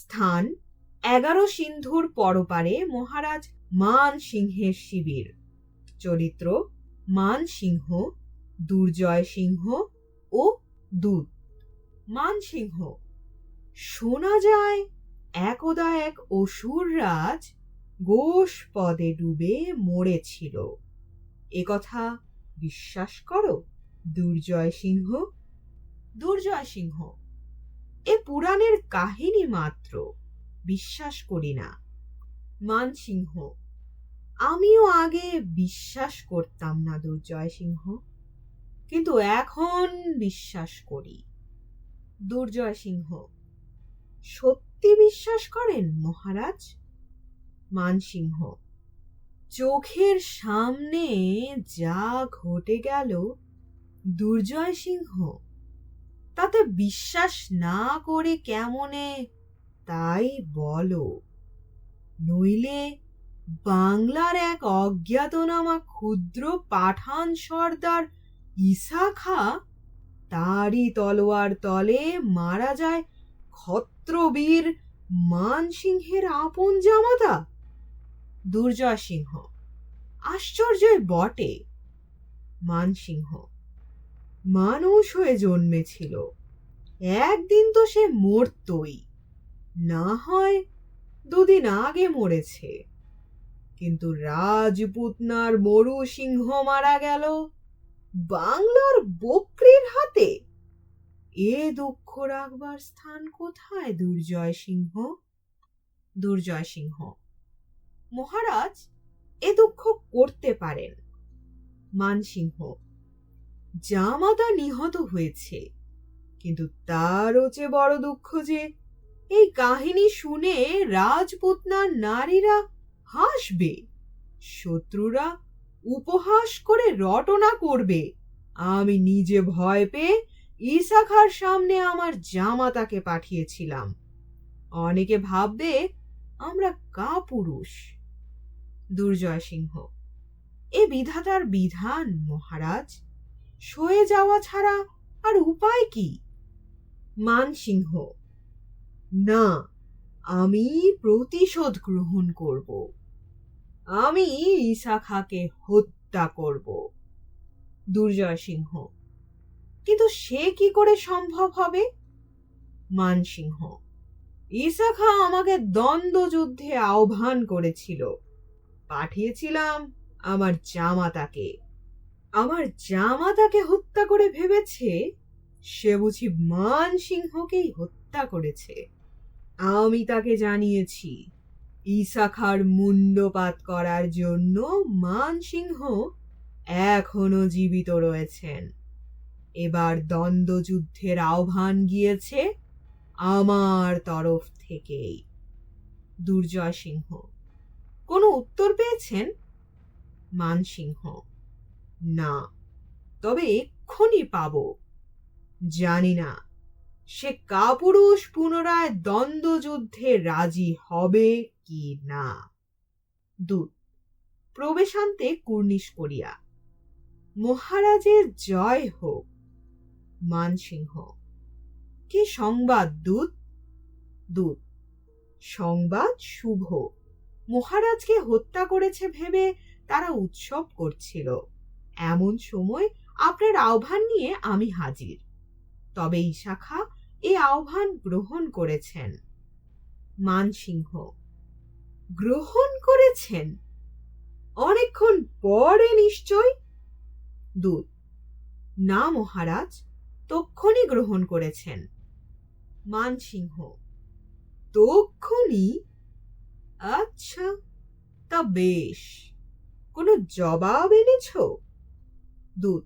স্থান এগারো সিন্ধুর পরপারে মহারাজ মান সিংহের শিবির। চরিত্র মান সিংহ, দুর্জয় সিংহ ও দূত। মান সিংহ, শোনা যায় একদা এক অসুররাজ গোষ পদে ডুবে মরেছিল। একথা বিশ্বাস করো, দুর্জয় সিংহ দুর্জয় সিংহ। এ পুরাণের কাহিনী মাত্র। বিশ্বাস করি না। মানসিংহ, আমিও আগে বিশ্বাস করতাম না দুর্জয় সিংহ কিন্তু এখন বিশ্বাস করি। দুর্জয় সিংহ সত্যি বিশ্বাস করেন মহারাজ? মানসিংহ, চোখের সামনে যা ঘটে গেল দুর্জয় সিংহ তাতে বিশ্বাস না করে কেমনে? তাই বলো। নইলে বাংলার এক অজ্ঞাতনামা ক্ষুদ্র পাঠান সর্দার ঈসা খা তারই তলোয়ার তলে মারা যায় ক্ষত্রবীর মান সিংহের আপন জামাতা। দুর্জয় সিংহ, আশ্চর্যই বটে মান সিংহ মানুষ হয়ে জন্মেছিল। একদিন তো সে মরতই, না হয় দুদিন আগে মরেছে। কিন্তু রাজপুতনার মরু সিংহ মারা গেল বাংলার বকরির হাতে। এ দুঃখ রাখবার স্থান কোথায়, দুর্জয় সিংহ? দুর্জয় সিংহ, মহারাজ এ দুঃখ করতে পারেন। মানসিংহ জামাতা নিহত হয়েছে। কিন্তু তারও চেয়ে বড় দুঃখ যে, এই কাহিনী শুনে রাজপুতনার নারীরা হাসবে, শত্রুরা উপহাস করে রটনা করবে। আমি নিজে ভয় পেয়ে ইসাখার সামনে আমার জামাতাকে পাঠিয়েছিলাম। অনেকে ভাববে আমরা কাপুরুষ। দুর্জয় সিংহ, এ বিধাতার বিধান মহারাজ? সয়ে যাওয়া ছাড়া আর উপায় কি? মানসিংহ। না, আমি প্রতিশোধ গ্রহণ করব। আমি ইসাখাকে হত্যা করব। দুর্জয় সিংহ। কিন্তু সে কি করে সম্ভব হবে? মানসিংহ। ইসাখা আমাকে দ্বন্দ্বযুদ্ধে আহ্বান করেছিল। পাঠিয়েছিলাম আমার জামাতাকে। আমার জামাতাকে হত্যা করে ভেবেছে, সে বুঝি মান সিংহকেই হত্যা করেছে। আমি তাকে জানিয়েছি, ইসাখার মুন্ডপাত করার জন্য মান সিংহ এখনও জীবিত রয়েছেন। এবার দ্বন্দ্বযুদ্ধের আহ্বান গিয়েছে আমার তরফ থেকেই। দুর্জয় সিংহ, কোনো উত্তর পেয়েছেন? মানসিংহ না, তবে এক্ষুনি পাব। জানি না, সে কাপুরুষ পুনরায় দ্বন্দ্বযুদ্ধে রাজি হবে কি না। দূত প্রবেশান্তে কুর্নিশ করিয়া, মহারাজের জয় হোক। মানসিংহ, কি সংবাদ দূত? দূত সংবাদ শুভ। মহারাজকে হত্যা করেছে ভেবে তারা উৎসব করছিল। এমন সময় আপনার আহ্বান নিয়ে আমি হাজির। তবে ইশাখা এই আহ্বান গ্রহণ করেছেন। মানসিংহ, গ্রহণ করেছেন? অনেকক্ষণ পরে নিশ্চয়? দূত, না মহারাজ তক্ষণই গ্রহণ করেছেন। মানসিংহ তক্ষণি আচ্ছা তা বেশ। কোনো জবাব এনেছ? দূত।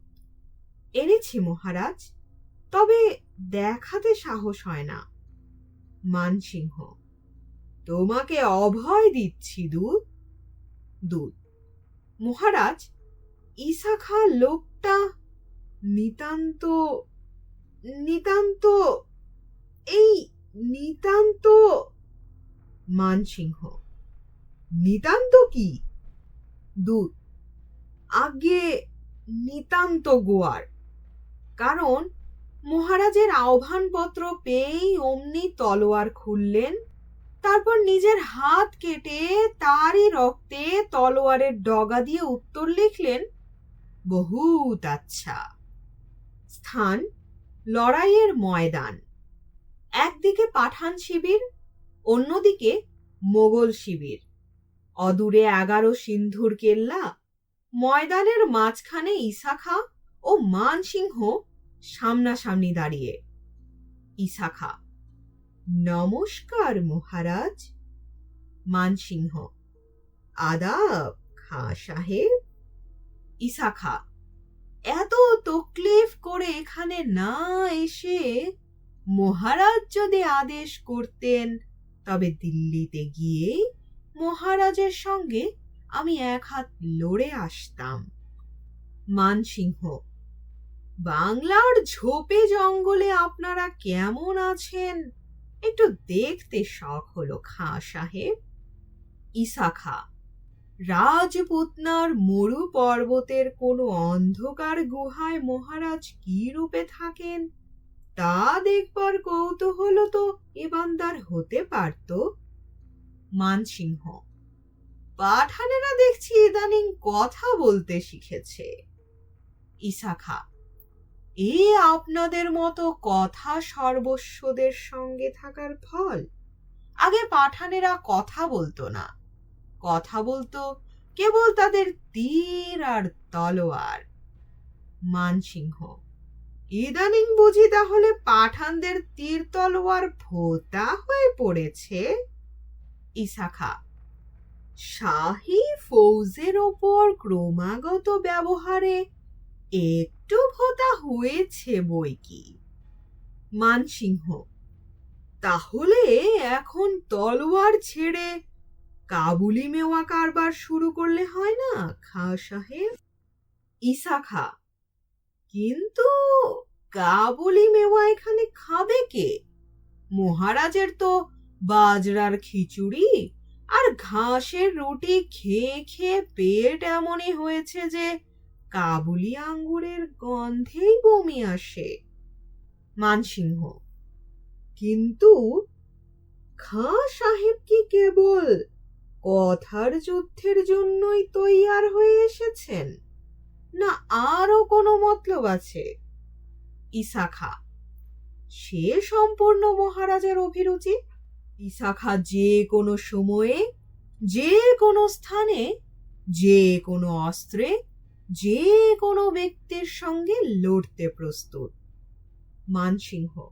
এনেছি মহারাজ, তবে দেখাতে সাহস হয় না। মানসিংহ, তোমাকে অভয় দিচ্ছি দূত। দূত, মহারাজ, ইসাখা লোকটা নিতান্ত নিতান্ত, এই নিতান্ত, মানসিংহ, নিতান্ত কি? দূত আগে নিতান্ত গোয়ার। কারণ মহারাজের আহ্বানপত্র পেয়েই অমনি তলোয়ার খুললেন, তারপর নিজের হাত কেটে তারই রক্তে তলোয়ারের ডগা দিয়ে উত্তর লিখলেন, বহুত আচ্ছা। স্থান লড়াইয়ের ময়দান। একদিকে পাঠান শিবির, অন্যদিকে মোগল শিবির। অদূরে এগারো সিন্ধুর কেল্লা ময়দানের মাঝখানে ইসাখা ও মানসিংহ সামনাসামনি দাঁড়িয়ে। ইসাখা, নমস্কার মহারাজ। মানসিংহ, আদাব, খাঁ সাহেব। ইসাখা, এত তকলিফ করে এখানে না এসে মহারাজ যদি আদেশ করতেন, তবে দিল্লিতে গিয়ে মহারাজের সঙ্গে আমি এক হাত লড়ে আসতাম। মানসিংহ, বাংলার ঝোপে জঙ্গলে আপনারা কেমন আছেন? একটু দেখতে শখ হলো খাঁ সাহেব। ইসাখা, রাজপুতনার মরু পর্বতের কোনো অন্ধকার গুহায় মহারাজ কি রূপে থাকেন? তা দেখবার কৌতূহল তো এবান্দার হতে পারত। মানসিংহ পাঠানেরা দেখছি ইদানিং কথা বলতে শিখেছে। ইসাখা, এ আপনাদের মতো কথা সর্বস্বদের সঙ্গে থাকার ফল? আগে পাঠানেরা কথা বলতো না। কথা বলতো কেবল তাদের তীর আর তলোয়ার। মানসিংহ, ইদানিং বুঝি তাহলে পাঠানদের তীর তলোয়ার ভোতা হয়ে পড়েছে? ইসাখা শাহী ফৌজের ওপর ক্রমাগত ব্যবহারে একটু ভোতা হয়েছে বই কি? মানসিংহ, তাহলে এখন তলোয়ার ছেড়ে কাবুলি মেওয়া কারবার শুরু করলে হয় না, খা সাহেব? ইসাখা, কিন্তু কাবুলি মেওয়া এখানে খাবে কে? মহারাজের তো বাজরার খিচুড়ি আর ঘাসের রুটি খেয়ে খেয়ে পেট এমনই হয়েছে যে কাবুলি আঙ্গুরের গন্ধেই বমি আসে। মানসিংহ, কিন্তু খাঁ সাহেব কি কেবল কথার যুদ্ধের জন্যই তৈয়ার হয়ে এসেছেন? না আরও কোনো মতলব আছে? ইসাখা, সে সম্পূর্ণ মহারাজের অভিরুচি ইসাখা যে কোনো সময়ে, যে কোনো স্থানে, যে কোনো অস্ত্রে, যে কোনো ব্যক্তির সঙ্গে লড়তে প্রস্তুত। মানসিংহ।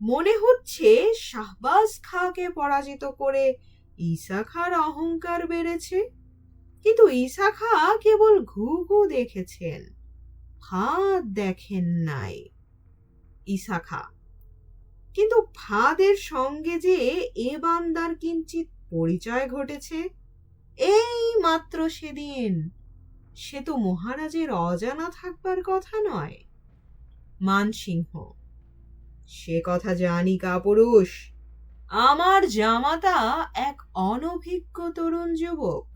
মনে হচ্ছে শাহবাজ খাঁকে পরাজিত করে ইসাখার অহংকার বেড়েছে, কিন্তু ইসাখা কেবল ঘু ঘু দেখেছেন ফাঁদ দেখেন নাই। ইসাখা কিন্তু ফাঁদের সঙ্গে যে এ বান্দার কিঞ্চিত পরিচয় ঘটেছে, এই মাত্র সেদিন। সে তো মহারাজের অজানা থাকবার কথা নয়। মানসিংহ, সে কথা জানি কাপুরুষ। আমার জামাতা এক অনভিজ্ঞ তরুণ যুবক।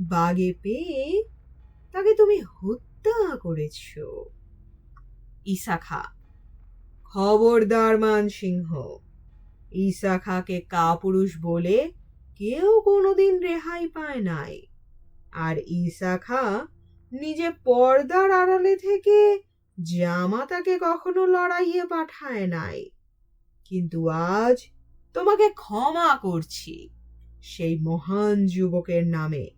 বাগে পেয়ে তাকে তুমি হত্যা করেছ। ইসাখা খবরদার মানসিংহ ইসাখাকে কাপুরুষ বলে কেউ কোনোদিন রেহাই পায় নাই। আর ইসাখা নিজে পর্দার আড়ালে থেকে জামাতাকে কখনো লড়াইয়ে পাঠায় নাই। কিন্তু আজ তোমাকে ক্ষমা করছি, সেই মহান যুবকের নামে,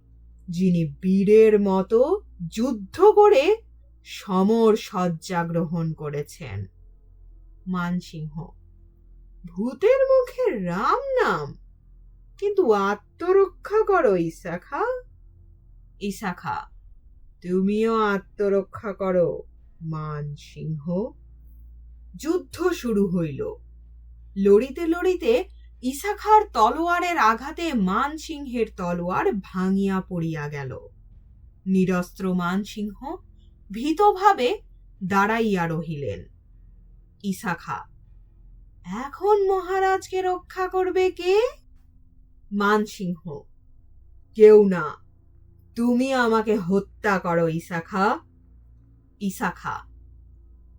যিনি বীরের মতো যুদ্ধ করে সমর সজ্জা গ্রহণ করেছেন। মানসিংহ। ভূতের মুখে রাম নাম? কিন্তু আত্মরক্ষা করো ইসাখা। ইসাখা, তুমিও আত্মরক্ষা করো, মানসিংহ। যুদ্ধ শুরু হইল। লড়িতে লড়িতে ইসাখার তলোয়ারের আঘাতে মানসিংহের তলোয়ার ভাঙিয়া পড়িয়া গেল। নিরস্ত্র মানসিংহ ভীতভাবে দাঁড়াইয়া রহিলেন। ইসাখা। এখন মহারাজকে রক্ষা করবে কে? মানসিংহ। কেউ না। তুমি আমাকে হত্যা করো, ইসাখা। ইসাখা।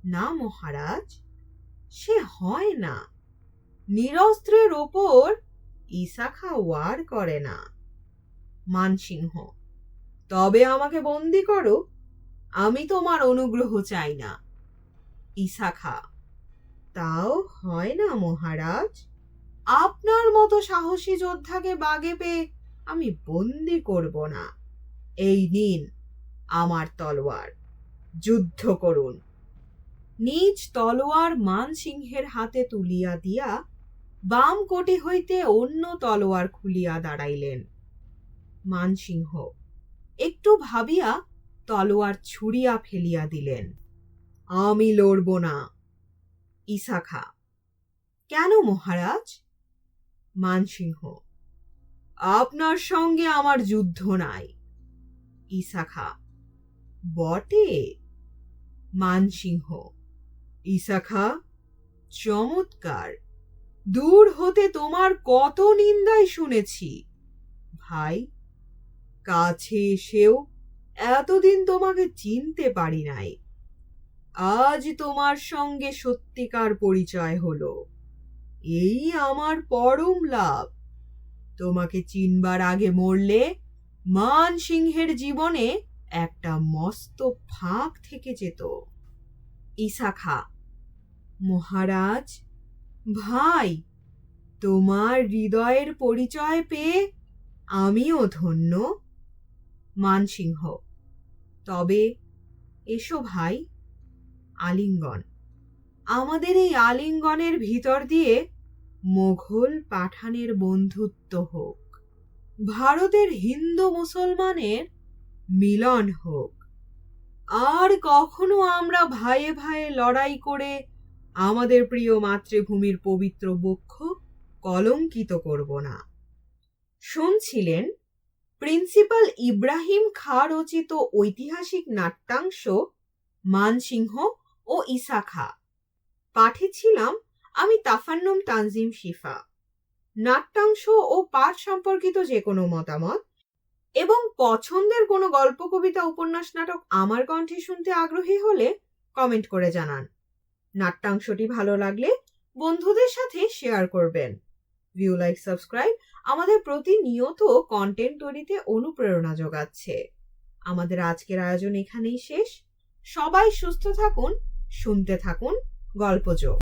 না মহারাজ, সে হয় না। নিরস্ত্রের ওপর ইসাখা ওয়ার করে না। মানসিংহ। তবে আমাকে বন্দি করো। আমি তোমার অনুগ্রহ চাই না। ইসাখা। তাও হয় না, মহারাজ। আপনার মতো সাহসী যোদ্ধাকে বাগে পেয়ে আমি বন্দি করব না। এই নিন আমার তলোয়ার। যুদ্ধ করুন। নিজ তলোয়ার মানসিংহের হাতে তুলিয়া দিয়া বাম কোটি হইতে অন্য তলোয়ার খুলিয়া দাঁড়াইলেন। মানসিংহ একটু ভাবিয়া তলোয়ার ছুড়িয়া ফেলিয়া দিলেন। আমি লড়ব না। ইসাখা। কেন মহারাজ? মানসিংহ। আপনার সঙ্গে আমার যুদ্ধ নাই। ইসাখা। বটে? মানসিংহ। ইসাখা, চমৎকার। দূর হতে তোমার কত নিন্দাই শুনেছি। ভাই, কাছে এসেও এতদিন তোমাকে চিনতে পারি নাই। আজ তোমার সঙ্গে সত্যিকার পরিচয় হলো। এই আমার পরম লাভ। তোমাকে চিনবার আগে মরলে মান সিংহের জীবনে একটা মস্ত ফাঁক থেকে যেত। ইসাখা, মহারাজ, ভাই, তোমার হৃদয়ের পরিচয় পেয়ে আমিও ধন্য। মানসিংহ, তবে এসো ভাই। আলিঙ্গন। আমাদের এই আলিঙ্গনের ভিতর দিয়ে মোঘল পাঠানের বন্ধুত্ব হোক, ভারতের হিন্দু মুসলমানের মিলন হোক, আর কখনো আমরা ভাইয়ে ভাইয়ে লড়াই করে আমাদের প্রিয় মাতৃভূমির পবিত্র বক্ষ কলঙ্কিত করব না। শুনছিলেন প্রিন্সিপাল ইব্রাহিম খা রচিত ঐতিহাসিক নাট্যাংশ মানসিংহ ও ইসাখা। পাঠে ছিলাম আমি তাফান্নুম তানজিম শিফা। নাট্যাংশ ও পাঠ সম্পর্কিত যে কোনো মতামত এবং পছন্দের কোনো গল্প, কবিতা, উপন্যাস, নাটক আমার কণ্ঠে শুনতে আগ্রহী হলে কমেন্ট করে জানান। নাট্যাংশটি ভালো লাগলে বন্ধুদের সাথে শেয়ার করবেন। ভিউ, লাইক, সাবস্ক্রাইব আমাদের প্রতিনিয়ত কন্টেন্ট তৈরিতে অনুপ্রেরণা যোগাচ্ছে। আমাদের আজকের আয়োজন এখানেই শেষ। সবাই সুস্থ থাকুন শুনতে থাকুন গল্পযোগ